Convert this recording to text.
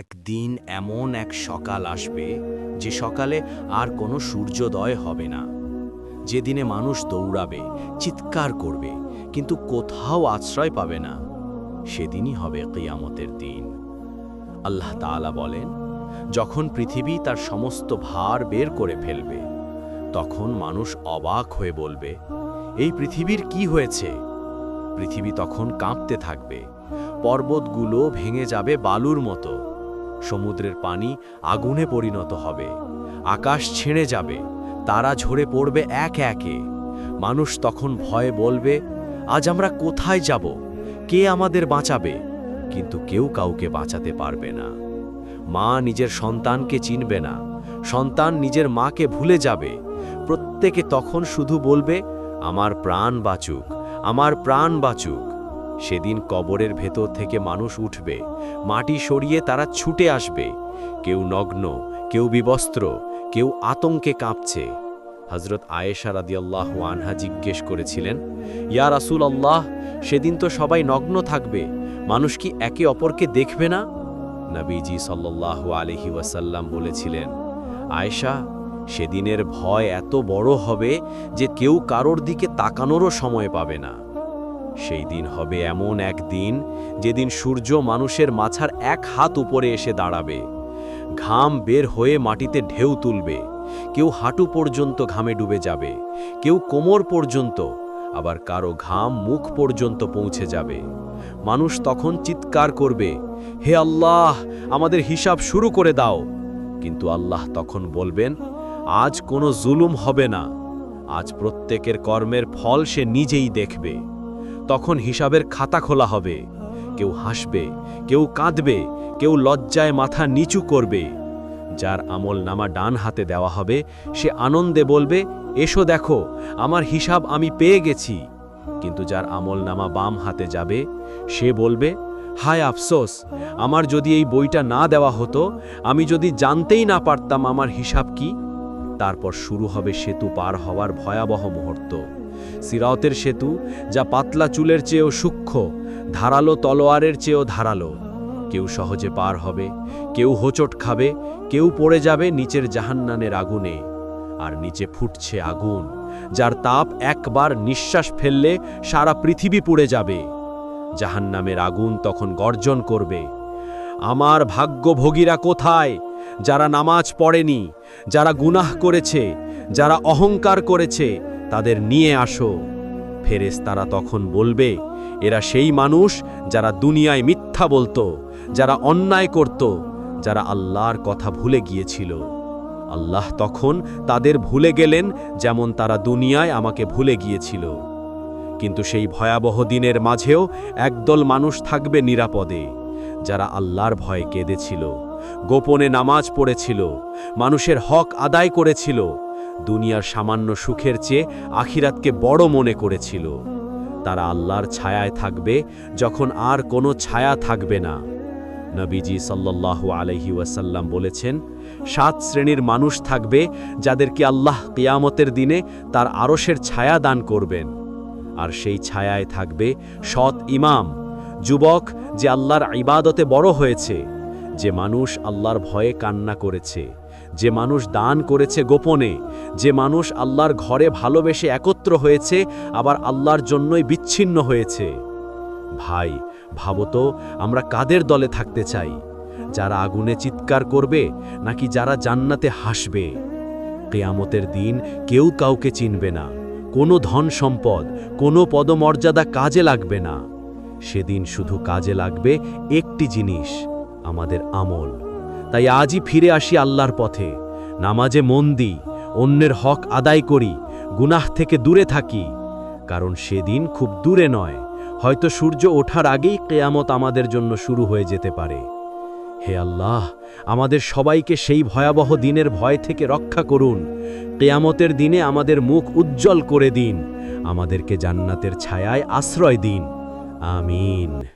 একদিন এমন এক সকাল আসবে যে সকালে আর কোনো সূর্যোদয় হবে না। যেদিনে মানুষ দৌড়াবে, চিৎকার করবে, কিন্তু কোথাও আশ্রয় পাবে না, সেদিনই হবে কিয়ামতের দিন। আল্লাহ তাআলা বলেন, যখন পৃথিবী তার সমস্ত ভার বের করে ফেলবে, তখন মানুষ অবাক হয়ে বলবে, এই পৃথিবীর কি হয়েছে? পৃথিবী তখন কাঁপতে থাকবে, পর্বতগুলো ভেঙে যাবে বালুর মতো। সমুদ্রের পানি আগুনে পরিণত হবে। আকাশ ছেড়ে যাবে, তারা ঝরে পড়বে এক একে। মানুষ তখন ভয়ে বলবে, আজ আমরা কোথায় যাব? কে আমাদের বাঁচাবে? কিন্তু কেউ কাউকে বাঁচাতে পারবে না। মা নিজের সন্তানকে চিনবে না। সন্তান নিজের মাকে ভুলে যাবে। প্রত্যেকে তখন শুধু বলবে, আমার প্রাণ বাঁচুক, আমার প্রাণ বাঁচুক। সেদিন কবরের ভেতর থেকে মানুষ উঠবে, মাটি সরিয়ে তারা ছুটে আসবে। কেউ নগ্ন, কেউ বিবস্ত্র, কেউ আতঙ্কে কাঁপছে। হজরত আয়েশা রাদিয়াল্লাহ আনহা জিজ্ঞেস করেছিলেন, ইয়া রাসূল আল্লাহ সেদিন তো সবাই নগ্ন থাকবে, মানুষ কি একে অপরকে দেখবে না? নবীজি সাল্লাহ আলহি ওয়াসাল্লাম বলেছিলেন, আয়েশা, সেদিনের ভয় এত বড় হবে যে কেউ কারোর দিকে তাকানোরও সময় পাবে না। সেই দিন হবে এমন এক দিন যেদিন সূর্য মানুষের মাছার এক হাত উপরে এসে দাঁড়াবে। ঘাম বের হয়ে মাটিতে ঢেউ তুলবে। কেউ হাঁটু পর্যন্ত ঘামে ডুবে যাবে। কেউ কোমর পর্যন্ত, আবার কারও ঘাম মুখ পর্যন্ত পৌঁছে যাবে। মানুষ তখন চিৎকার করবে, হে আল্লাহ, আমাদের হিসাব শুরু করে দাও। কিন্তু আল্লাহ তখন বলবেন, আজ কোনো জুলুম হবে না। আজ প্রত্যেকের কর্মের ফল সে নিজেই দেখবে। তখন হিসাবের খাতা খোলা হবে। কেউ হাসবে, কেউ কাঁদবে, কেউ লজ্জায় মাথা নিচু করবে। যার আমল নামা ডান হাতে দেওয়া হবে, সে আনন্দে বলবে, এসো দেখো, আমার হিসাব আমি পেয়ে গেছি। কিন্তু যার আমল নামা বাম হাতে যাবে, সে বলবে, হায় আফসোস, আমার যদি এই বইটা না দেওয়া হতো, আমি যদি জানতেই না পারতাম আমার হিসাব কি? তারপর শুরু হবে সেতু পার হওয়ার ভয়াবহ মুহূর্ত। সিরাওতের সেতু, যা পাতলা চুলের চেয়েও সূক্ষ্ম, ধারালো তলোয়ারের চেয়েও ধারালো। কেউ সহজে পার হবে, কেউ হোচট খাবে, কেউ পড়ে যাবে নিচের জাহান্নানের আগুনে। আর নিচে ফুটছে আগুন, যার তাপ একবার নিঃশ্বাস ফেললে সারা পৃথিবী পুড়ে যাবে। জাহান্নামের আগুন তখন গর্জন করবে। আমার ভাগ্যভোগীরা কোথায়? যারা নামাজ পড়েনি, যারা গুনাহ করেছে, যারা অহংকার করেছে তাদের নিয়ে আসো। ফেরেস তারা তখন বলবে, এরা সেই মানুষ যারা দুনিয়ায় মিথ্যা বলতো, যারা অন্যায় করত, যারা আল্লাহর কথা ভুলে গিয়েছিল। আল্লাহ তখন তাদের ভুলে গেলেন যেমন তারা দুনিয়ায় আমাকে ভুলে গিয়েছিল। কিন্তু সেই ভয়াবহ দিনের মাঝেও একদল মানুষ থাকবে নিরাপদে, যারা আল্লাহর ভয়ে কেঁদেছিল, গোপনে নামাজ পড়েছিল, মানুষের হক আদায় করেছিল দুনিয়ার সামান্য সুখের চেয়ে আখিরাতকে বড় মনে করেছিল। তারা আল্লাহর ছায়ায় থাকবে যখন আর কোনো ছায়া থাকবে না। নবীজি সাল্লাল্লাহু আলহি ওয়াসাল্লাম বলেছেন, সাত শ্রেণির মানুষ থাকবে যাদেরকে আল্লাহ কেয়ামতের দিনে তার আরশের ছায়া দান করবেন। আর সেই ছায়ায় থাকবে সৎ ইমাম, যুবক যে আল্লাহর ইবাদতে বড় হয়েছে, যে মানুষ আল্লাহর ভয়ে কান্না করেছে। যে মানুষ দান করেছে গোপনে, যে মানুষ আল্লাহর ঘরে ভালোবেসে একত্র হয়েছে, আবার আল্লাহর জন্যই বিচ্ছিন্ন হয়েছে। ভাই ভাবতো আমরা কাদের দলে থাকতে চাই? যারা আগুনে চিৎকার করবে, নাকি যারা জান্নাতে হাসবে? কেয়ামতের দিন কেউ কাউকে চিনবে না। কোনো ধন সম্পদ, কোনো পদমর্যাদা কাজে লাগবে না। সেদিন শুধু কাজে লাগবে একটি জিনিস, আমাদের আমল। তাই আজই ফিরে আসি আল্লাহর পথে। নামাজে মন দিই, অন্যের হক আদায় করি, গুনাহ থেকে দূরে থাকি। কারণ সেদিন খুব দূরে নয়, হয়তো সূর্য ওঠার আগেই কেয়ামত আমাদের জন্য শুরু হয়ে যেতে পারে। হে আল্লাহ, আমাদের সবাইকে সেই ভয়াবহ দিনের ভয় থেকে রক্ষা করুন। কেয়ামতের দিনে আমাদের মুখ উজ্জ্বল করে দিন। আমাদেরকে জান্নাতের ছায়ায় আশ্রয় দিন। আমিন।